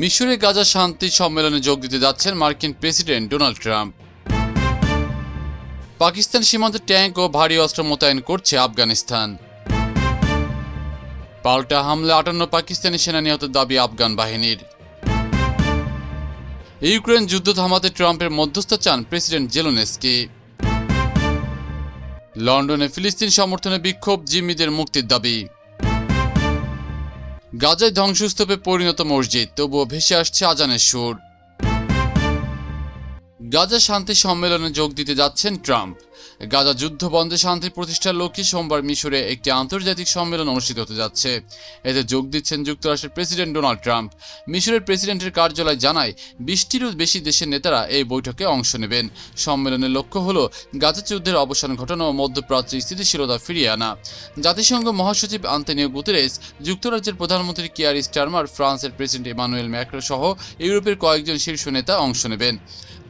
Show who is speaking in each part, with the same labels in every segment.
Speaker 1: মিশরে গাজা শান্তি সম্মেলনে যোগ দিতে যাচ্ছেন মার্কিন প্রেসিডেন্ট ডোনাল্ড ট্রাম্প। পাকিস্তান সীমান্তে ট্যাঙ্ক ও ভারী অস্ত্র মোতায়েন করছে আফগানিস্তান। পাল্টা হামলা আটান্ন পাকিস্তানি সেনা নিহতের দাবি আফগান বাহিনীর। ইউক্রেন যুদ্ধ থামাতে ট্রাম্পের মধ্যস্থ চান প্রেসিডেন্ট জেলোনেস্কি। লন্ডনে ফিলিস্তিন সমর্থনে বিক্ষোভ জিম্মিদের মুক্তির দাবি। গাজায় ধ্বংসস্তূপে পরিণত মসজিদ তবুও ভেসে আসছে আজানের সুর। গাজা শান্তি সম্মেলনে যোগ দিতে যাচ্ছেন ট্রাম্প। গাজা যুদ্ধ বন্ধে শান্তি প্রতিষ্ঠার লক্ষ্যে সোমবার মিশরে একটি আন্তর্জাতিক সম্মেলন অনুষ্ঠিত হতে যাচ্ছে। এতে যোগ দিচ্ছেন যুক্তরাষ্ট্রের প্রেসিডেন্ট ডোনাল্ড ট্রাম্প। মিশরের প্রেসিডেন্টের কার্যালয় জানায়, বিশটিরও বেশি দেশের নেতারা এই বৈঠকে অংশ নেবেন। সম্মেলনের লক্ষ্য হল গাজা যুদ্ধের অবসান ঘটানো ও মধ্যপ্রাচ্যে স্থিতিশীলতা ফিরিয়ে আনা। জাতিসংঘ মহাসচিব আন্তনিও গুতেরেস, যুক্তরাজ্যের প্রধানমন্ত্রী কিয়ার স্টারমার, ফ্রান্সের প্রেসিডেন্ট ইমানুয়েল ম্যাক্রো সহ ইউরোপের কয়েকজন শীর্ষ নেতা অংশ নেবেন।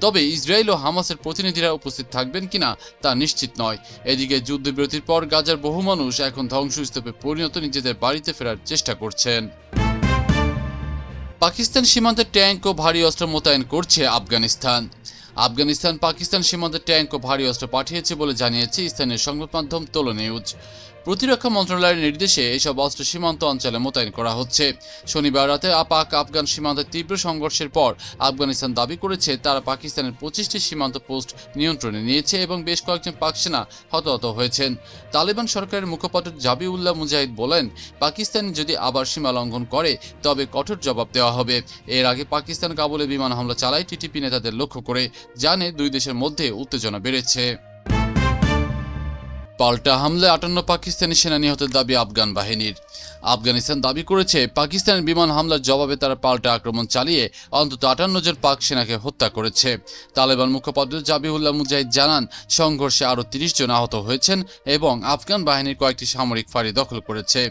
Speaker 1: তবে ইসরায়েল ও হামাসের প্রতিনিধিরা উপস্থিত থাকবেন কিনা তা নিশ্চিত নয়। এদিকে যুদ্ধবিরতির পর গাজার বহু মানুষ এখন ধ্বংসস্তূপে পরিণত নিজেদের বাড়িতে ফেরার চেষ্টা করছেন। পাকিস্তান সীমান্তে ট্যাঙ্ক ও ভারী অস্ত্র মোতায়েন করছে আফগানিস্তান। আফগানিস্তান পাকিস্তান সীমান্তে ট্যাঙ্ক ও ভারী অস্ত্র পাঠিয়েছে বলে জানিয়েছে স্থানীয় সংবাদ মাধ্যম তোলো নিউজ। প্রতিরক্ষা মন্ত্রণালয়ের নির্দেশে এসব অস্ত্র সীমান্ত অঞ্চলে মোতায়েন করা হচ্ছে। শনিবার রাতে আপাক আফগান সীমান্তে তীব্র সংঘর্ষের পর আফগানিস্তান দাবি করেছে, তারা পাকিস্তানের পঁচিশটি সীমান্ত পোস্ট নিয়ন্ত্রণে নিয়েছে এবং বেশ কয়েকজন পাক সেনা হতাহত হয়েছেন। তালেবান সরকারের মুখপাত্র জাবিউল্লাহ মুজাহিদ বলেন, পাকিস্তান যদি আবার সীমা লঙ্ঘন করে, তবে কঠোর জবাব দেওয়া হবে। এর আগে পাকিস্তান কাবুলে বিমান হামলা চালায় টিটিপি নেতাদের লক্ষ্য করে জানে দুই দেশের মধ্যে উত্তেজনা বেড়েছে। পাল্টা হামলায় আটান্ন পাকিস্তানি সেনা নিহতের দাবি আফগান বাহিনীর। আফগানিস্তান দাবি করেছে, পাকিস্তানের বিমান হামলার জবাবে তারা পাল্টা আক্রমণ চালিয়ে অন্তত আটান্ন জন পাক সেনাকে হত্যা করেছে। তালেবান মুখপাত্র জাবিউল্লাহ মুজাহিদ জানান, সংঘর্ষে আরও তিরিশ জন আহত হয়েছেন এবং আফগান বাহিনীর কয়েকটি সামরিক ফাঁড়ি দখল করেছে।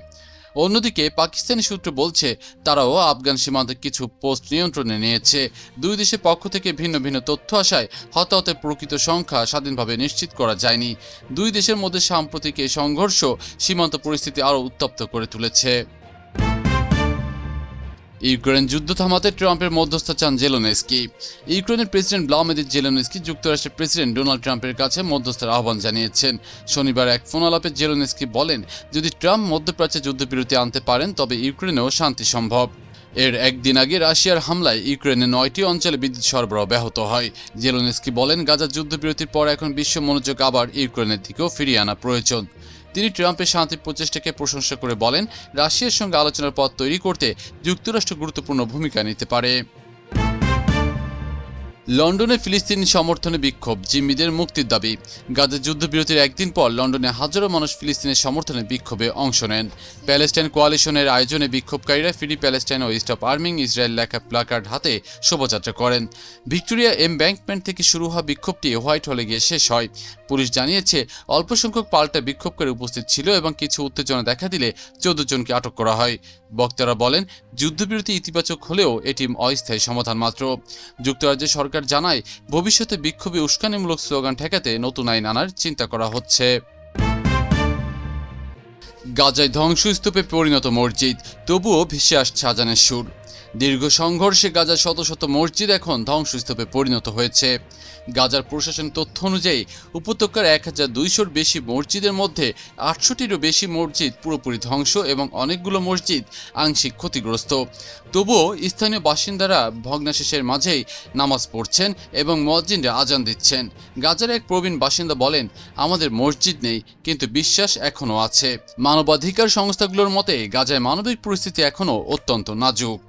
Speaker 1: অন্যদিকে পাকিস্তানি সূত্র বলছে, তারাও আফগান সীমান্তে কিছু পোস্ট নিয়ন্ত্রণে নিয়েছে। দুই দেশের পক্ষ থেকে ভিন্ন ভিন্ন তথ্য আসায় হতাহতের প্রকৃত সংখ্যা স্বাধীনভাবে নিশ্চিত করা যায়নি। দুই দেশের মধ্যে সাম্প্রতিক এই সংঘর্ষ সীমান্ত পরিস্থিতি আরও উত্তপ্ত করে তুলেছে। ইউক্রেন যুদ্ধ থামাতে ট্রাম্পের মধ্যস্থ চান জেলোনেস্কি। ইউক্রেনের প্রেসিডেন্ট ভ্লাদিমির জেলোনেস্কি যুক্তরাষ্ট্রের প্রেসিডেন্ট ডোনাল্ড ট্রাম্পের কাছে মধ্যস্থের আহ্বান জানিয়েছেন। শনিবার এক ফোন আলাপে জেলোনেস্কি বলেন, যদি ট্রাম্প মধ্যপ্রাচ্যে যুদ্ধবিরতি আনতে পারেন, তবে ইউক্রেনেও শান্তি সম্ভব। এর একদিন আগে রাশিয়ার হামলায় ইউক্রেনের নয়টি অঞ্চলে বিদ্যুৎ সরবরাহ ব্যাহত হয়। জেলোনেস্কি বলেন, গাজা যুদ্ধবিরতির পর এখন বিশ্ব মনোযোগ আবার ইউক্রেনের দিকেও ফিরিয়ে আনা প্রয়োজন। তিনি ট্রাম্পের শান্তি প্রচেষ্টাকে প্রশংসা করে বলেন, রাশিয়ার সঙ্গে আলোচনার পথ তৈরি করতে যুক্তরাষ্ট্র গুরুত্বপূর্ণ ভূমিকা নিতে পারে। লন্ডনে ফিলিস্তিন সমর্থনে বিক্ষোভ, জিম্মিদের মুক্তির দাবি। গাজা যুদ্ধবিরতির একদিন পর লন্ডনে হাজারো মানুষ ফিলিস্তিনের সমর্থনে বিক্ষোভে অংশ নেন। প্যালেস্টাইন কোয়ালিশনের আয়োজনে বিক্ষোভকারীরা ফ্রি প্যালেস্টাইন ও স্টপ আর্মিং ইসরায়েল লেখা প্লাকার্ড হাতে শোভাযাত্রা করেন। ভিক্টোরিয়া এমব্যাঙ্কমেন্ট থেকে শুরু হওয়া বিক্ষোভটি হোয়াইট হলে গিয়ে শেষ হয়। পুলিশ জানিয়েছে, অল্প সংখ্যক পাল্টা বিক্ষোভকারী উপস্থিত ছিল এবং কিছু উত্তেজনা দেখা দিলে চোদ্দ জনকে আটক করা হয়। বক্তারা বলেন, যুদ্ধবিরতি ইতিবাচক হলেও এটি অস্থায়ী সমাধান মাত্র। যুক্তরাজ্যের সরকার জানায়, ভবিষ্যতে বিক্ষোভে উস্কানিমূলক স্লোগান ঠেকাতে নতুন আইন আনার চিন্তা করা হচ্ছে। গাজায় ধ্বংসস্তূপে পরিণত মসজিদ, তবুও ভেসে আসছে আজানের সুর। দীর্ঘ সংঘর্ষে গাজার শত শত মসজিদ এখন ধ্বংসস্তূপে পরিণত হয়েছে। গাজার প্রশাসন তথ্য অনুযায়ী, উপত্যকার এক হাজার দুইশোর বেশি মসজিদের মধ্যে আটশোটিরও বেশি মসজিদ পুরোপুরি ধ্বংস এবং অনেকগুলো মসজিদ আংশিক ক্ষতিগ্রস্ত। তবুও স্থানীয় বাসিন্দারা ভগ্নাশেষের মাঝেই নামাজ পড়ছেন এবং মসজিদে আজান দিচ্ছেন। গাজার এক প্রবীণ বাসিন্দা বলেন, আমাদের মসজিদ নেই, কিন্তু বিশ্বাস এখনও আছে। মানবাধিকার সংস্থাগুলোর মতে গাজায় মানবিক পরিস্থিতি এখনও অত্যন্ত নাজুক।